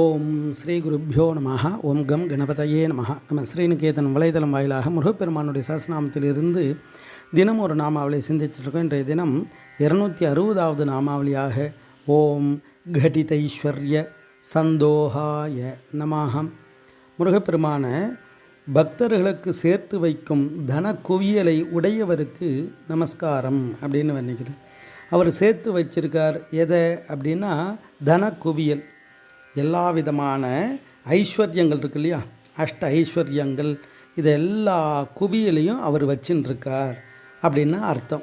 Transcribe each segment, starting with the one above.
ஓம் ஸ்ரீ குருப்பியோ நம ஓம் கம் கணபதையே நம நம்ம ஸ்ரீநிகேதன் வலைதளம் வாயிலாக முருகப்பெருமானுடைய சஹஸ்ரநாமத்திலிருந்து தினம் ஒரு நாமாவளியை சிந்திச்சிட்ருக்கோம். இன்றைய தினம் இருநூற்றி அறுபதாவது நாமாவளியாக ஓம் கடிதைஸ்வர்ய சந்தோகாய நமாகம் முருகப்பெருமான பக்தர்களுக்கு சேர்த்து வைக்கும் தன குவியலை உடையவருக்கு நமஸ்காரம் அப்படின்னு வர்ணிக்கிறார் அவர் சேர்த்து வச்சிருக்கார் எதை அப்படின்னா தன குவியல். எல்லா விதமான ஐஸ்வர்யங்கள் இருக்கு இல்லையா? அஷ்ட ஐஸ்வர்யங்கள் இது எல்லா குவியலையும் அவர் வச்சுன்னு அப்படின்னு அர்த்தம்.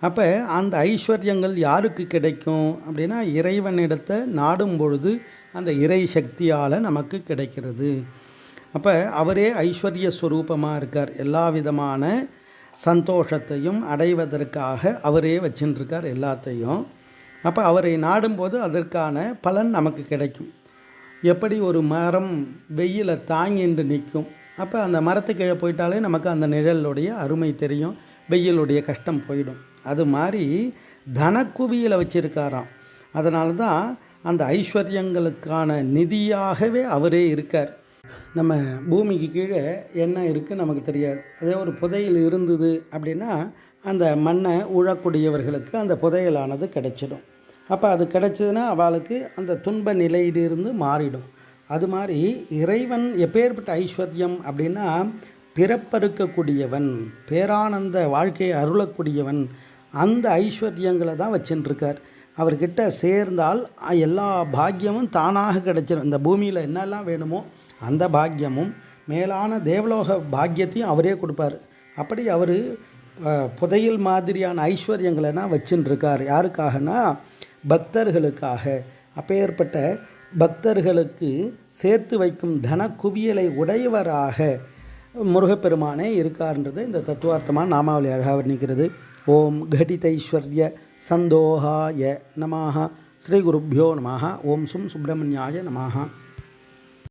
அப்போ அந்த ஐஸ்வர்யங்கள் யாருக்கு கிடைக்கும் அப்படின்னா இறைவனிடத்தை நாடும் பொழுது அந்த இறை சக்தியால் நமக்கு கிடைக்கிறது. அப்போ அவரே ஐஸ்வர்ய ஸ்வரூபமாக இருக்கார். எல்லா விதமான சந்தோஷத்தையும் அடைவதற்காக அவரே வச்சுன்னு எல்லாத்தையும். அப்போ அவரை நாடும்போது அதற்கான பலன் நமக்கு கிடைக்கும். எப்படி ஒரு மரம் வெயிலை தாங்கிண்டு நிற்கும். அப்போ அந்த மரத்து கீழே போயிட்டாலே நமக்கு அந்த நிழலுடைய அருமை தெரியும். வெயிலுடைய கஷ்டம் போயிடும். அது மாதிரி தனக்குவியில் வச்சுருக்காராம். அதனால தான் அந்த ஐஸ்வர்யங்களுக்கான நிதியாகவே அவரே இருக்கார். நம்ம பூமிக்கு கீழே என்ன இருக்குது நமக்கு தெரியாது. அதே ஒரு புதையல் இருந்தது அப்படின்னா அந்த மண்ணை உழக்கூடியவர்களுக்கு அந்த புதையலானது கிடைச்சிடும். அப்போ அது கிடைச்சதுன்னா அவளுக்கு அந்த துன்ப நிலையிலிருந்து மாறிடும். அது மாதிரி இறைவன் எப்பேற்பட்ட ஐஸ்வர்யம் அப்படின்னா பிறப்பறுக்கக்கூடியவன் பேரானந்த வாழ்க்கையை அருளக்கூடியவன் அந்த ஐஸ்வர்யங்களை தான் வச்சுட்டுருக்கார் அவர்கிட்ட சேர்ந்தால் எல்லா பாக்கியமும் தானாக கிடைச்சிடும் இந்த பூமியில் என்னெல்லாம் வேணுமோ அந்த பாக்கியமும் மேலான தேவலோக பாக்கியத்தையும் அவரே கொடுப்பார். அப்படி அவர் புதையல் மாதிரியான ஐஸ்வர்யங்களெல்லாம் வச்சுன்னு யாருக்காகனா? பக்தர்களுக்காக. அப்பேற்பட்ட பக்தர்களுக்கு சேர்த்து வைக்கும் தன குவியலை உடையவராக முருகப்பெருமானே இருக்கார்ன்றது இந்த தத்துவார்த்தமான நாமாவளி அழகாக வர்ணிக்கிறது. ஓம் கடிதைஸ்வர்ய சந்தோகாய நமாக ஸ்ரீ குருப்பியோ நமாக ஓம் சும் சுப்பிரமணியாய நமாக